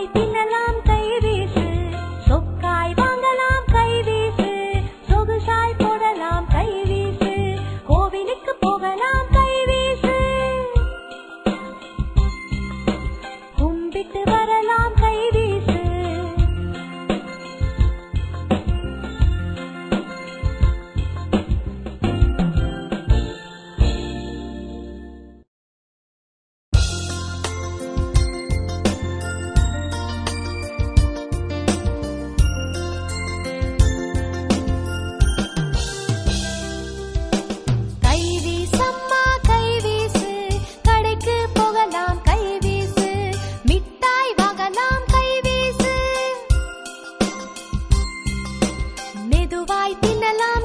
சொக்காய் தின்னலாம் கை வீசு சொக்காய் வாங்கலாம் கை வீசு சொகுசாய் போடலாம் வரலாம் ಎನ್ನಲಾ